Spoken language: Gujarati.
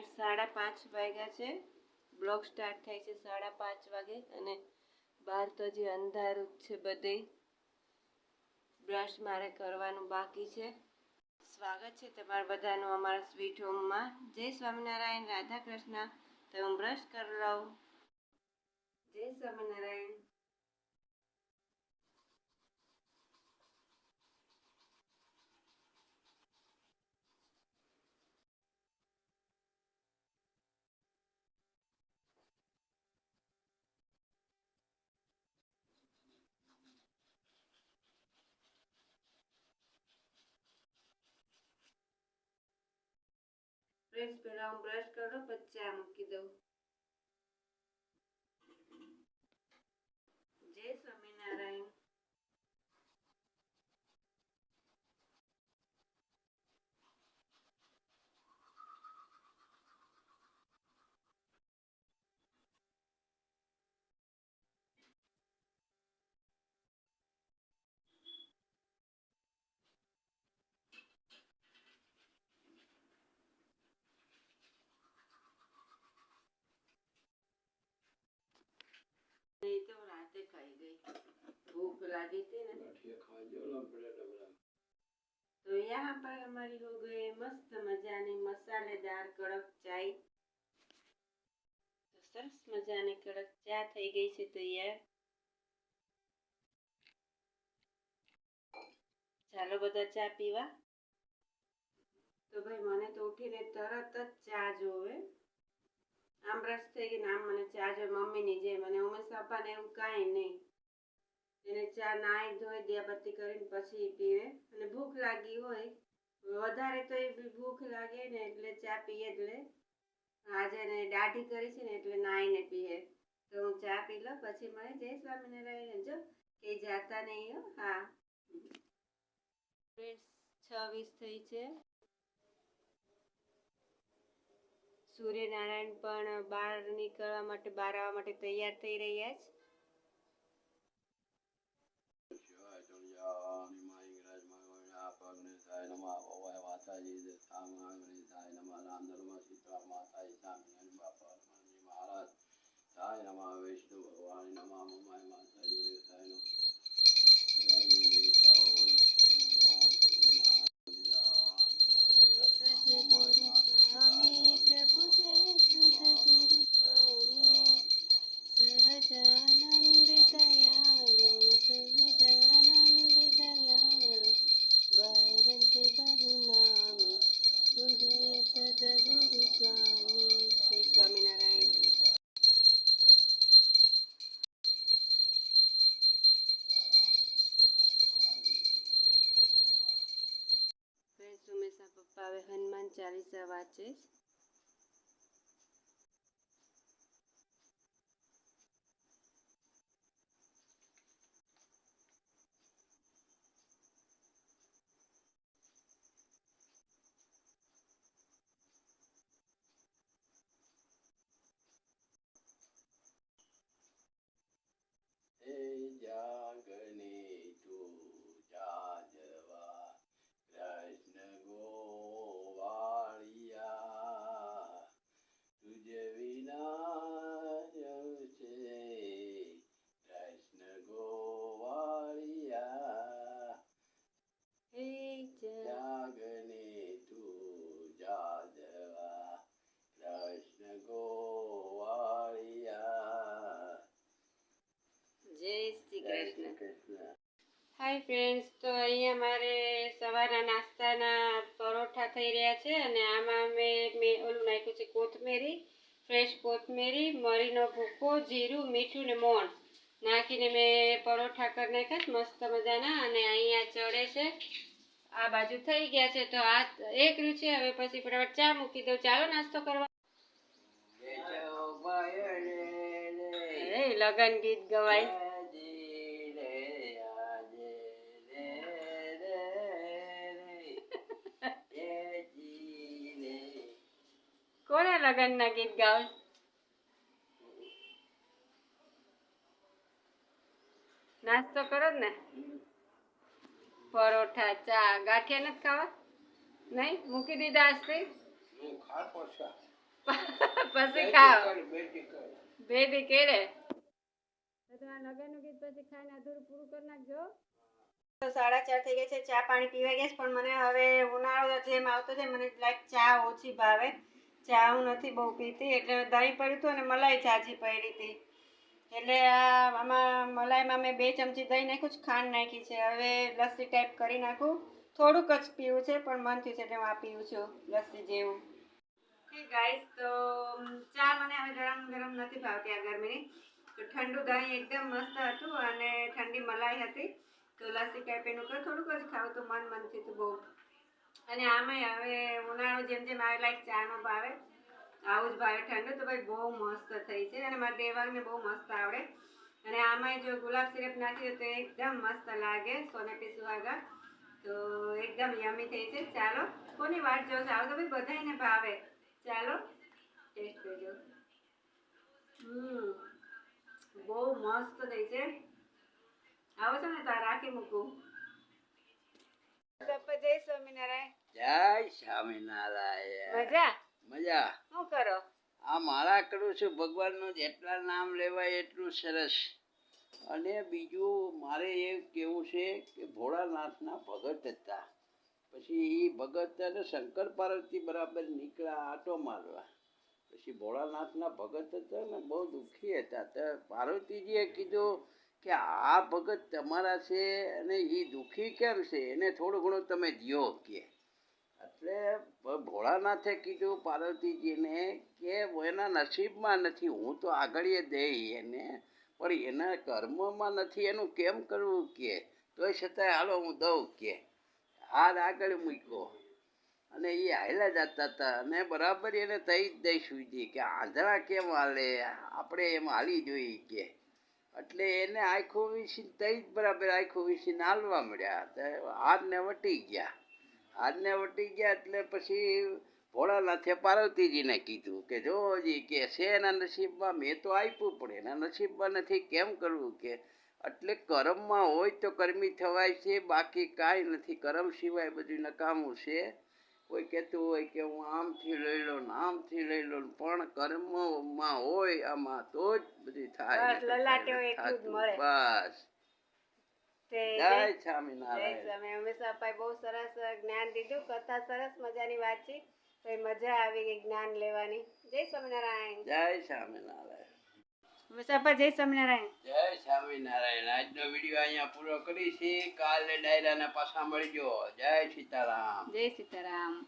ફ્રેન્ડ્સ સાડા પાંચ વાગ્યા છે. બ્લોગ સ્ટાર્ટ થાય છે સાડા પાંચ વાગે અને બહાર તો હજી અંધારું છે બધે. બ્રશ મારે કરવાનું બાકી છે. સ્વાગત છે તમારા બધાનું અમારા સ્વીટ હોમમાં જય સ્વામિનારાયણ રાધા કૃષ્ણ તો હું બ્રશ કરી લઉં જય સ્વામિનારાયણ. ફ્રેન્ડ્સ પહેલાં હું બ્રશ કરું પછી ચા મૂકી દઉં જય સ્વામિનારાયણ નહીં તો રાતે ખાઈ ગઈ ભૂખ લાગી थी ना तो यहाँ पर हमारी हो गई मस्त मजानी मसालेदार कड़क चाय તો સરસ મજાની કડક ચા થઈ ગઈ છે તૈયાર ચાલો બધા ચા પીવા તો ભાઈ મને તો ઉઠીને તરત જ ચા જોવે આમ બ્રશ થઈ ગઈ ને આમ મને ચા જોવે મમ્મીની જેમ અને ઉમેશ પપ્પાને એવું કાંઈ નહીં એને ચા નાહી ધોઈ દિયાબત્તી કરીને પછી પીવે. અને ભૂખ લાગી હોય વધારે તો એ ભૂખ લાગે ને એટલે ચા પીએ એટલે આજે એને દાઢી કરી છે ને એટલે નાહીને પીએ. તો હું ચા પી લો પછી મને જય સ્વામિનારાયણ. જો, કે જાતા નહીં હો. હા. છવ્વીસ થઈ છે. સૂર્યનારાયણ પણ બહાર નીકળવા માટે, બહાર આવવા માટે તૈયાર થઈ રહ્યા છે. Vishnu satisfied watches. Krishna hi friends તો અહીંયા મારે સવારના નાસ્તાના પરોઠા થઈ રહ્યા છે અને આમાં મેં મેં ઓલું નાખ્યું છે કોથમેરી ફ્રેશ કોથમેરી મરીનો ભૂકો જીરું મીઠું ને મોણ. નાખીને મેં પરોઠા કરી નાખ્યા મસ્ત મજાના અને અહીંયા ચડે છે. આ બાજુ થઈ ગયા છે તો આ એક રહ્યું છે હવે પછી ફટાફટ ચા મૂકી દઉં. ચાલો નાસ્તો કરવા. લગન ગીત ગવાય. લગનના ગીત ગાવ નાસ્તો કરો જ ને પરોઠા ચા ગાંઠિયા નથી ખાવા નહીં મૂકી દીધા આજથી પછી ખાવ ભેદી કેડે લગનનું ગીત પછી ખાઈને અધૂરું પૂરું કરી નાખજો. તો સાડા ચાર થઈ ગયા છે ચા પાણી પીવા ગયા છે પણ મને હવે ઉનાળો જેમ આવતો છે મને લાઈક ચા ઓછી ભાવે. ચા હું નથી બહુ પીતી, એટલે દહીં પડ્યું હતું અને મલાઈ ચાજી પડી હતી. એટલે આ આમાં મલાઈમાં મેં બે ચમચી દહીં નાખ્યું છે ખાંડ નાખી છે. હવે લસ્સી ટાઈપ કરી નાખું. થોડુંક જ પીવું છે, પણ મન થયું છે એટલે હું આ પીવું છું, લસ્સી જેવું. ગાઈસ તો ચા મને હવે ગરમ ગરમ નથી ભાવતી આ ગરમીની. તો ઠંડુ દહીં એકદમ મસ્ત હતું અને ઠંડી મલાઈ હતી. તો લસ્સી ટાઈપ એનું થોડુંક જ ખાવું તો મન મન થયું બહુ. અને આમાંય હવે ઉનાળો જેમ જેમ આવે, લાઈક ચાનો ભાવે, આવું જ ભાવે ઠંડુ, તો ભાઈ બહુ મસ્ત થઈ છે. અને મારા દેવાંગને બહુ મસ્ત આવડે. અને આમાંય જો ગુલાબ સિરપ નાખી તો એકદમ મસ્ત લાગે સોનેટી સુહાગા તો એકદમ યમી થઈ છે. ચાલો, કોની વાત જોશે? આવું તો ભાઈ બધાને ભાવે. ચાલો, ટેસ્ટ કરજો બહુ મસ્ત થઈ છે. આવો છો ને તો રાખી મૂકું જય સ્વામિનારાયણ જય સ્વામિનારાયણ મજા? મજા. શું કરો? આ માળા કરું છું ભગવાનનું જેટલા નામ લેવાય એટલું સરસ. અને બીજું મારે એ કેવું છે કે ભોળાનાથના ભગત હતા. પછી એ ભગત અને શંકર પાર્વતી બરાબર નીકળ્યા આટો મારવા. પછી ભોળાનાથના ભગત હતા ને બહુ દુઃખી હતા. તો પાર્વતીજીએ કીધું કે આ ભગત તમારા છે અને એ દુઃખી કેમ છે? એને થોડું ઘણું તમે દ્યો કે. એટલે ભોળાનાથે કીધું પાર્વતીજીને કે એના નસીબમાં નથી, હું તો આગળીએ દઈ એને, પણ એના કર્મમાં નથી, એનું કેમ કરવું કે? તોય છતાંય હાલો હું દઉં કે. હાર આગળ મૂક્યો. અને એ હાલ્યા જતા હતા. અને બરાબર એને તઈ જ દઈ સુધી કે આંધળા કેમ હાલે? આપણે એમ હાલી જોઈએ કે. એટલે એને આખું વીસી તઈ જ બરાબર આખું વીસીને હાલવા મળ્યા. હારને વટી ગયા. હારને વટી ગયા એટલે પછી ભોળાનાથે પાર્વતીજીને કીધું કે જોજી કે છે એના નસીબમાં મેં તો આપ્યું પણ એના નસીબમાં નથી. કેમ કરવું કે? એટલે કર્મમાં હોય તો કર્મી થવાય છે બાકી કાંઈ નથી. કર્મ સિવાય બધું નકામું છે. કોઈ કહેતું હોય કે હું આમથી લઈ લઉં ને આમથી લઈ લઉં ને પણ કર્મમાં હોય આમાં તો જ બધું થાય બસ, જય જય સ્વામિનારાયણ. સ્વામી હંમેશા બહુ સરસ જ્ઞાન દીધું કથા સરસ મજાની વાત છે. તો એ મજા આવી ગઈ જ્ઞાન લેવાની. જય સ્વામિનારાયણ. જય સ્વામિનારાયણ. હંમેશા જય સ્વામિનારાયણ. જય સ્વામિનારાયણ. આજનો વીડિયો અહીંયા પૂરો કરીશી. કાલે ડાયરાને પાછા મળજો. જય સીતારામ. જય સીતારામ.